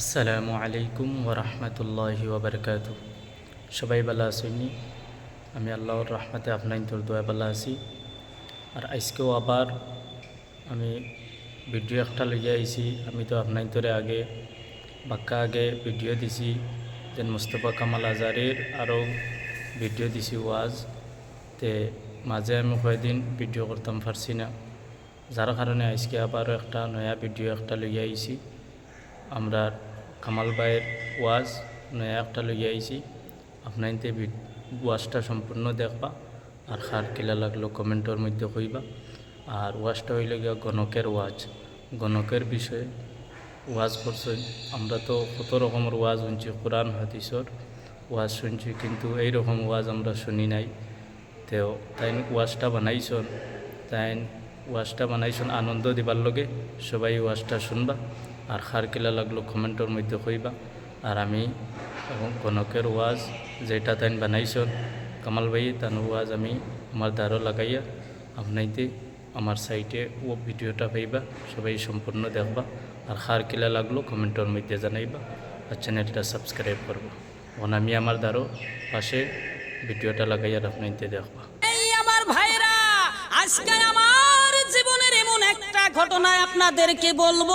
আসসালামু আলাইকুম ওরহমতুল্লাহি ওবরকাত সবাই ভালো আসেনি আমি আল্লাহর রহমতে আপনার তোর দোয়া ভালো আছি। আর আজকেও আবার আমি ভিডিও একটা লইয়া আইছি। আমি তো আপনার তোরে আগে, বাক্কা আগে ভিডিও দিছি যেন মুস্তফা কামাল আজারের আরও ভিডিও দিছি ওয়াজ। তে মাঝে আমি কয়েকদিন ভিডিও করতাম পারছি না। যার কারণে আজকে আবারও একটা নয়া ভিডিও একটা লইয়া আইছি। আমরা কামাল ভাইয়ের ওয়াজ নয়া একটা লইয়া আইছি। আপনাইতে ওয়াজটা সম্পূর্ণ দেখবা, আর খার কিলা লাগল কমেন্টের মধ্যে কইবা। আর ওয়াজটা হইল গিয়া গণকের ওয়াজ। গণকের বিষয়ে ওয়াজ করছে আমরা তো কত রকমের ওয়াজ শুনছি, কোরআন, হাদিসর ওয়াজ শুনছি, কিন্তু এই রকম ওয়াজ আমরা শুনি নাই। তো তাই ওয়াজটা বানাইছন তাই ওয়াজটা বানাইছন, আনন্দ দিবার লগে সবাই ওয়াজটা শুনবা। আর খার কিলা লাগল কমেন্টের মধ্যে কইবা। আর আমি কনকের ওয়াজ যেটা তাই বানাইছন কামাল ভাই তান ওয়াজ আমি আমার দ্বারও লাগাইয়া আপনাইতে আমার সাইটে ও ভিডিওটা পাইবা, সবাই সম্পূর্ণ দেখবা। আর খার কিলা লাগল কমেন্টের মধ্যে জানাইবা আর চ্যানেলটা সাবস্ক্রাইব করবা। ওন আমি আমার দ্বারও পাশে ভিডিওটা লাগাইয়া আপনাইতে দেখবা। এই আজকে আমার জীবনের এমন একটা ঘটনা আপনাদেরকে বলব।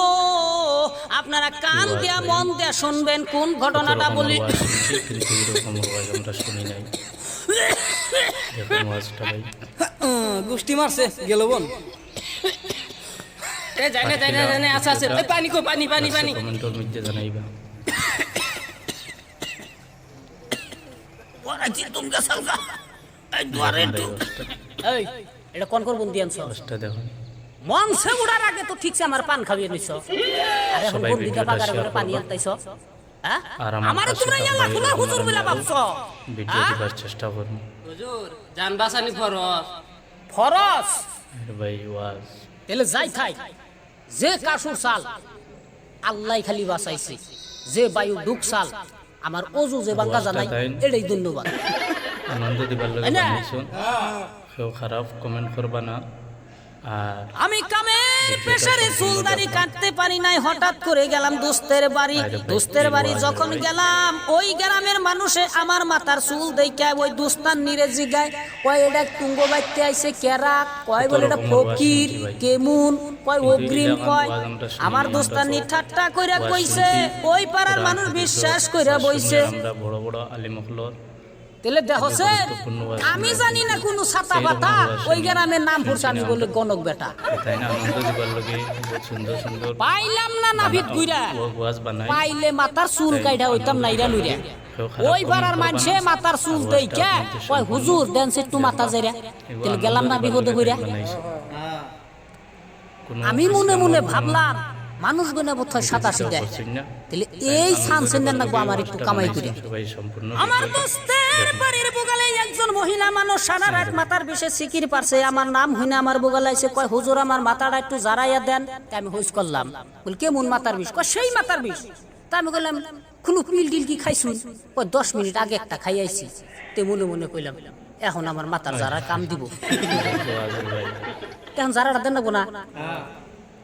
আপনারা কান দিয়া মন দিয়া শুনবেন কোন ঘটনাটা বলি। আমরা শুনি নাই। গুষ্টি মারছে গেল বোন এ না আচ্ছা আচ্ছা। পানি কো পানি পানি পানি। কমেন্টের মধ্যে জানাইবা। ওরা জি তুমি গাছালগা এই দুয়ারে দেখুন একটু ভাই ওয়াজটা। এই এটা কোন কোন বন্দি আনছ? দেখুন মঞ্চে উড়ার আগে তো ঠিকছে আমার পান খাইয়ে নিছ। আর এখন বন্দিটা শেয়ার করে পানি হ্যাঁ আর আমার তোমরা হুজুর বলে ভাবছ। ভিডিও দিবার চেষ্টা করব। হুজুর জান বাসানি ফরজ। ফরস আর ভাই ওয়াজ। তাহলে যাই থাই। যে কাশুর সাল আল্লাহ খালি বাঁচাইছে। যে বায়ু ডুক সাল আমার অজু যে বাঙ্গা জানাই। এটাই ধন্যবাদ। আনন্দ দিবার লগে না। কেউ খারাপ কমেন্ট করবা না। আমি কামের প্রেসারে চুলদারি কাটতে পারি নাই হঠাৎ করে গেলাম দোস্তের বাড়ি। দোস্তের বাড়ি যখন গেলাম ওই গ্রামের মানুষে আমার মাথার চুল দেখায় ওই দুস্তান নিরে জিগায় কয় এটা তুঙ্গ বাইতে আইছে? কেরা কয় বলে এটা ফকির কেমুন? কয় অগ্রিম কয় আমার দোস্তান নি ঠাট্টা কইরা কইছে ওই পাড়ার মানুষ বিশ্বাস কইরা বইছে। বড় বড় আলিমখলর তেলে দেখছে আমি জানি না কোনো ছাতা পাতা ওই গ্রামের নাম পড়ছে আমি বলে গণক বেটা। পাইলাম না নাভিত গুইরা পাইলে মাথার চুল কাইডা হইতাম নাইরা লইরা। ওই পাড়ার মানুষে মাথার চুল দেইকা কয় হুজুর দেন সে একটু মাথা যাইরা তেলে গেলাম না বিপদে হইরা। কোনো আমি মনে মনে ভাবলাম মানুষ গুনে বোধহয় সাতাশি দেয়। তাহলে এই সানসেন দেন না গো আমার একটু কামাই করে। আমার দোস্তের বাড়ির বগালে একজন মহিলা মানুষ সারা রাত মাথার বিষে সিকির পারছে। আমার নাম হইনা আমার বগালে এসে কয় হুজুর আমার মাথাটা একটু জারাইয়া দেন। তা আমি হুজ করলাম। বল কেমন মাথার বিষ? কয় সেই মাথার বিষ। তা আমি বললাম কোনো পিল টিল কি খাইছুন? ওই দশ মিনিট আগে একটা খাই আইছি। তে মনে মনে কইলাম এখন আমার মাথার জারা কাম দিব। এখন জারাটা দেন না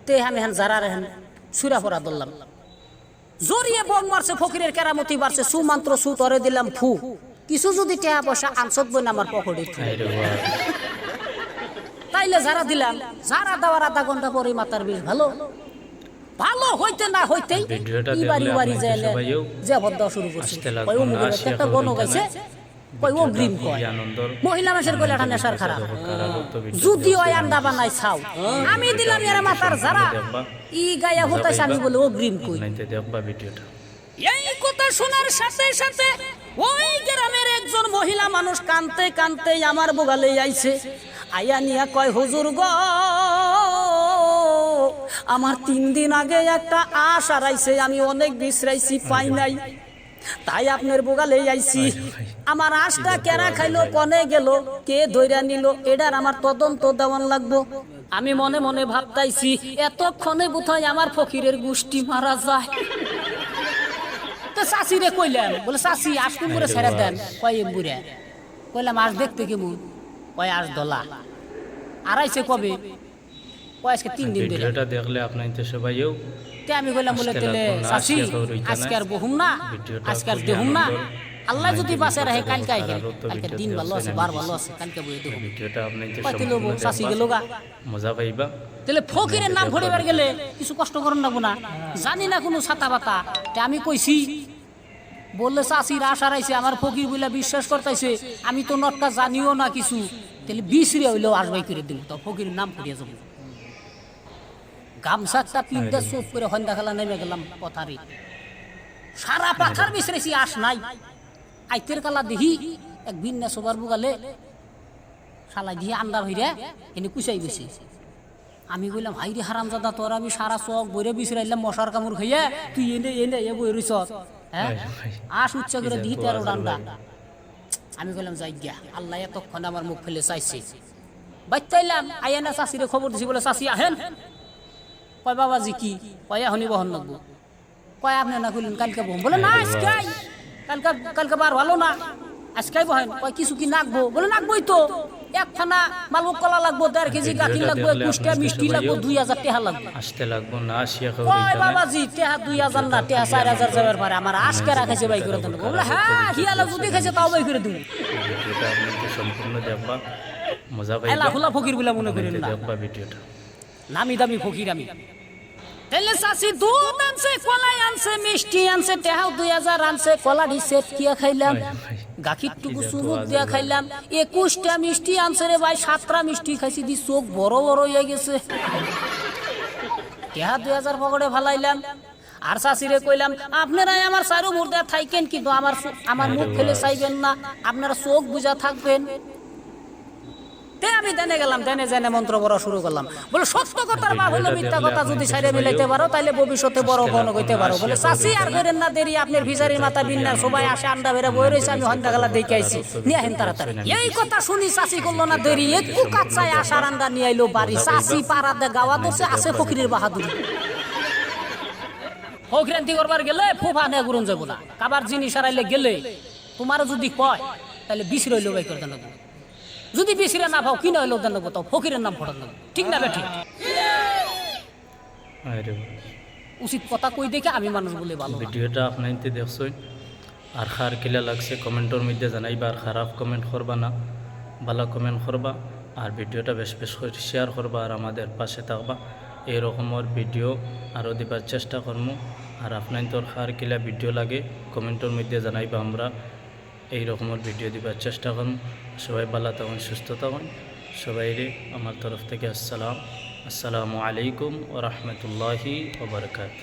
তে আমি এখন জারার এখন সুরা পরা ধরলাম জড়িয়ে বম মারছে ফকিরের কেরামতি বাড়ছে সুমান্ত্র সু তরে দিলাম ফু। কিছু যদি টাকা পয়সা আনসত বই না আমার পকেটে তাইলে যারা দিলাম যারা দেওয়ার আধা ঘণ্টা পরে মাতার বিষ ভালো। ভালো হইতে না হইতেই দেখলে বাড়ি আপনাকে যাইলে যে বদ্ধ শুরু করছে। একটা গণ গাইছে নাই। কই ও ভিডিওটা গ্রিম কয়? মহিলা মানুষের কইলে এটা নেশার খারাপ যদি ওই আন্ডা বানাই খাও আমি দিলাম এরা মাতার যারা ই গায়া হতাছে আমি বলে, ও গ্রিম কই? এই কথা শোনার সাথে সাথে ওই গ্রামের একজন মহিলা মানুষ কানতে কানতে আমার বোগালে আইছে। আয়া নিয়া কয়, হুজুর গ, আমার তিন দিন আগে একটা আশ আরাইছে আমি অনেক বিশ্রাইছি, পাই নাই। তাই আপনার বোগালে আইছি। আমার আশটা কেনা খাইলো কনে গেল কে ধইরা নিল এটার আমার তদন্ত দেওয়ান লাগবো। আমি মনে মনে ভাবতাইছি এতক্ষণে বোধহয় আমার ফকিরের গোষ্ঠী মারা যায়। তো চাষি রে কইলাম বলে চাষি আস কোন করে ছেড়ে দেন। কয় বুড়ে। কইলাম আস দেখতে কেমন? কয় আস দলা। আড়াইছে কবে? ও আজকে তিন দিন ধরে ভিডিওটা দেখলে আপনার তো সবাইও তে আমি কইলাম বলে তেলে খবর আজকে আর বহুম না আজকে আর দেহুম না। আল্লাহ যদি বাসে রাখে কালকে তারা রত কালকে দিন ভালো আছে বার ভালো আছে কালকে বই ভিডিওটা চাচি গেল গা মজা পাইবা। তাহলে ফকিরের নাম ভরিবার গেলে কিছু কষ্ট করেন না না জানি না কোনো ছাতা বাতা। তে আমি কইছি বললে চাষির আশা রাইছে আমার ফকির বলে বিশ্বাস করতেছে আমি তো নটকা জানিও না কিছু। তাহলে বিশরে হইলেও আসবাই করে দিল তো ফকিরের নাম করিয়া যাব। গামছা একটা পিঠটা চোখ করে হন্দা খেলা নেমে গেলাম পথারে। সারা পাখার বিছরেছি আস নাই। আইতের কালা দেখি এক ভিন্ন সবার বুগালে শালা দিয়ে আন্ডা হইরে এনে কুচাই গেছে আমি কইলাম হাই রে হারাম দাদা তোর আমি সারা চক বইরে বিছরাইলাম মশার কামড় খাইয়া। তুই এনে এনে এ বই রইছ। হ্যাঁ? আস উচ্চ করে দিই তেরো ডান্ডা। আমি কইলাম যাই গিয়া। আল্লাহ এতক্ষণ আমার মুখ ফেলে চাইছে। বাচ্চাইলাম আইয়া না চাষিরে খবর দিছি বলে চাষি আহেন। কয় বাবা বাবাজি কি? কয় এখনই বহন লাগবো। কয় আপনি না কইলেন কালকে বহন? বলে না আজকে আই। কালকে কালকে বার ভালো না। আজকে বহেন। কয় কিছু কি নাকবো? বলে নাকবই তো। একখানা মালভোগ কলা লাগবো দেড় কেজি গাঠি লাগবো একুশটা মিষ্টি লাগবো দুই হাজার টাকা লাগবে। আসতে লাগবো না কয়। বাবাজি টেহা দুই হাজার না টেহা চার হাজার যাবার পারে আমার আজকে রাখাইছে বাই করে দেন। বলে হ্যাঁ হিয়ালা যদি খাইছে তাও বাই করে দিব। সম্পূর্ণ দেখবা। মজা খোলা ফকির বলে মনে করেন না। ভিডিওটা। নামি দামি ফকির আমি। তাহলে চাষি দুধ আনছে কলাই আনছে মিষ্টি আনছে টেহাও দুই হাজার আনছে কলাডি সেট কিয়া খাইলাম। গাখির টুকু চুমুক দিয়া খাইলাম। একুশটা মিষ্টি আনছে রে ভাই সাতটা মিষ্টি খাইছি দি চোখ বড় বড় হয়ে গেছে। টেহা দুই হাজার পকেটে ফালাইলাম। আর চাষিরে কইলাম আপনারাই আমার চারু মুর্দা থাইকেন কিন্তু আমার আমার মুখ ফেলে চাইবেন না। আপনারা চোখ বুঝা থাকবেন। তে আমি দেনে গেলাম দেনে জেনে মন্ত্র বড় শুরু করলাম। বলে সত্য কথার বা হলো মিথ্যা কথা যদি সাইরে মিলাইতে পারো তাহলে ভবিষ্যতে বড় বড় হইতে পারো। বলে চাষি আর করেন না দেরি আপনার ভিজারির মাথা বিন্যার সবাই আসে আন্ডা বেড়ে বই রয়েছে আমি হন্দা গেলা দেখে আইছি। নিয়ে আহেন তাড়াতাড়ি। এই কথা শুনি চাষি করল না দেরি একটু কাচ্চায় আসার আন্ডা নিয়ে আইলো বাড়ি। চাষি পাড়া দে গাওয়া দোষে আছে ফকিরের বাহাদুরি। ফকিরান্তি করবার গেলে ফুফা নে গুরুন যাব না। কাবার জিনিস হারাইলে গেলে তোমারও যদি কয় তাহলে বিশ রইল বাই করে দেন। যদি বিশিরে না পাও কিনা হইল দেন তো ফকিরের নাম ফটান ঠিক না বেঠিক আরে উচিত কথা কই দেখে আমি মানুষ বলে ভালো। ভিডিওটা আপনার দেখছেন আর খার কিলা লাগছে কমেন্টের মধ্যে জানাইবা আর খারাপ কমেন্ট করবা না ভালো কমেন্ট করবা আর ভিডিওটা বেশ বেশ করে শেয়ার করবা আর আমাদের পাশে থাকবা। এই রকমের ভিডিও আরও দিবার চেষ্টা করব আর আপনার তোর খার কিলা ভিডিও লাগে কমেন্টের মধ্যে জানাইবা আমরা। এই রকমের ভিডিও দিবার চেষ্টা করুন। সবাই ভালো থাকুন, সুস্থ থাকুন। সবাইরে আমার তরফ থেকে আসসালাম। আসসালামু আলাইকুম ও রহমতুল্লাহি ওবরকাত